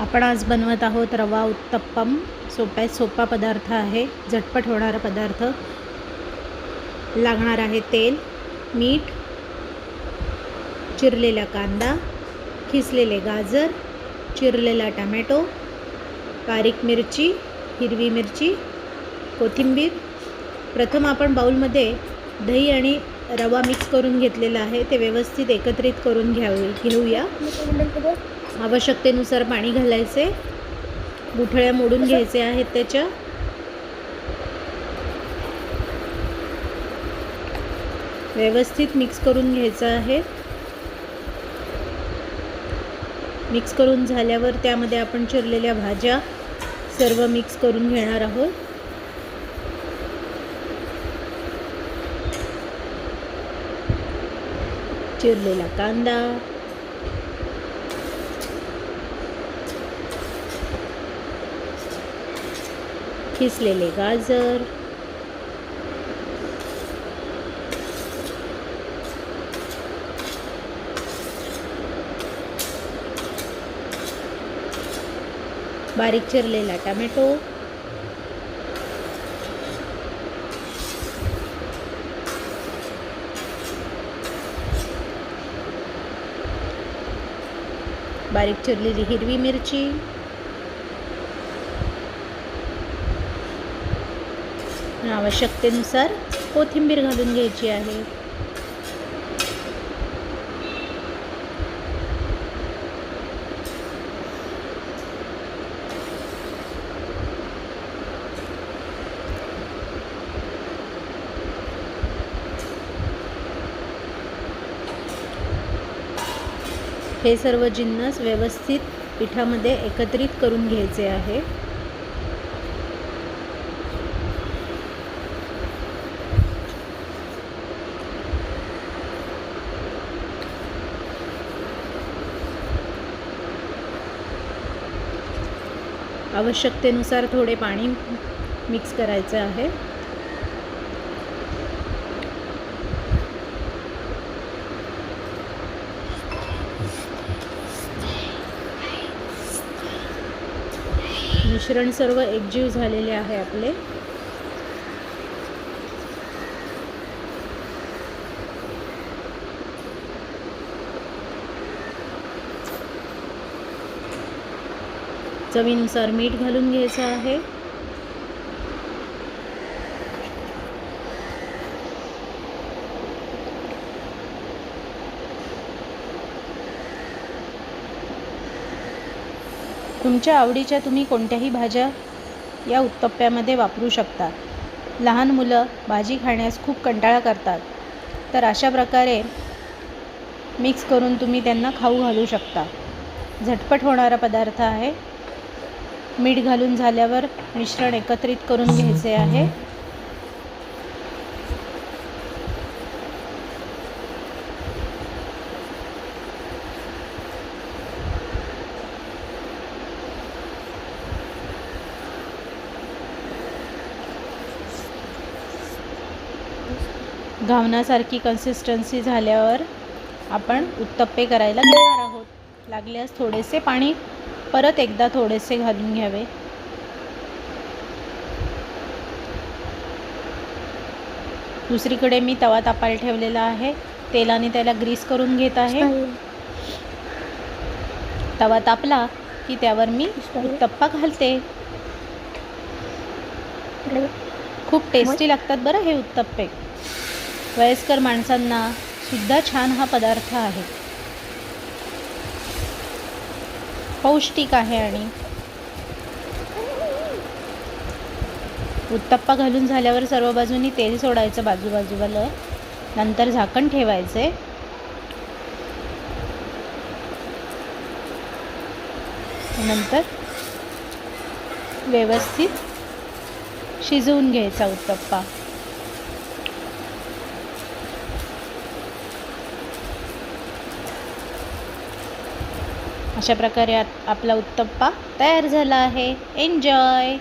आपण आज बनवत आहोत रवा उत्तप्पम. सोप्या सोपा पदार्थ आहे. झटपट होणारा पदार्थ. लागणार आहे तेल मीठ चिरलेला कांदा खिसलेले गाजर चिरलेला टमॅटो बारीक मिरची हिरवी मिरची कोथिंबीर. प्रथम आपण बाऊलमध्ये दही आणि रवा मिक्स करून घेतलेला आहे. ते व्यवस्थित एकत्रित करून घ्यावे घेऊया. आवश्यकतेनुसार पाणी घालायचे. गुठळ्या मोडून घ्यायचे आहेत त्याच्या. व्यवस्थित मिक्स करून घ्यायचं आहे. मिक्स करून झाल्यावर त्यामध्ये आपण चिरलेल्या भाज्या सर्व मिक्स करून घेणार आहोत. चिरलेला कांदा खिसलेले गाजर। बारीक चिरलेला टमॅटो। बारीक चिरलेली हिरवी मिरची। आवश्यकतेनुसार कोथिंबीर घालून घ्यायची आहे. हे सर्व जिन्नस व्यवस्थित पिठामध्ये एकत्रित करून घ्यायचे आहे. आवश्यकतेनुसार थोडे पाणी मिक्स करायचं आहे. मिश्रण सर्व एकजीव झालेले आहे आपले. चवीनुसार मीठ घालून घ्यायचं आहे. तुमच्या आवडीच्या तुम्ही कोणत्याही भाज्या या उत्तप्प्यामध्ये वापरू शकता. लहान मुलं भाजी खाण्यास खूप कंटाळा करतात. तर अशा प्रकारे मिक्स करून तुम्ही त्यांना खाऊ घालू शकता. झटपट होणारा पदार्थ आहे. मीठ घालून झाल्यावर मिश्रण एकत्रित करून घ्यायचे आहे. घावण्यासारखी कन्सिस्टन्सी झाल्यावर आपण उत्तप्पे करायला घेणार आहोत. लागल्यास थोडेसे पाणी परत एकदा थोडेसे घालून घ्यावे. दुसरीकडे मी तवा तापायला ठेवलेला आहे. तेलाने त्याला ग्रीस करून घेत आहे. तवा तापला की त्यावर मी उत्तप्पा घालते. खूप टेस्टी लागतात बरं हे उत्तप्पे. वयस्कर माणसांना सुद्धा छान हा पदार्थ आहे. पौष्टिक आहे आणि उत्तप्पा घालून झाल्यावर सर्व बाजूनी तेल सोडायचं बाजूबाजूला नंतर झाकण ठेवायचे. नंतर व्यवस्थित शिजवून घ्यायचा उत्तप्पा. अशा प्रकारे आपला उत्तप्पा तयार झाला आहे. एन्जॉय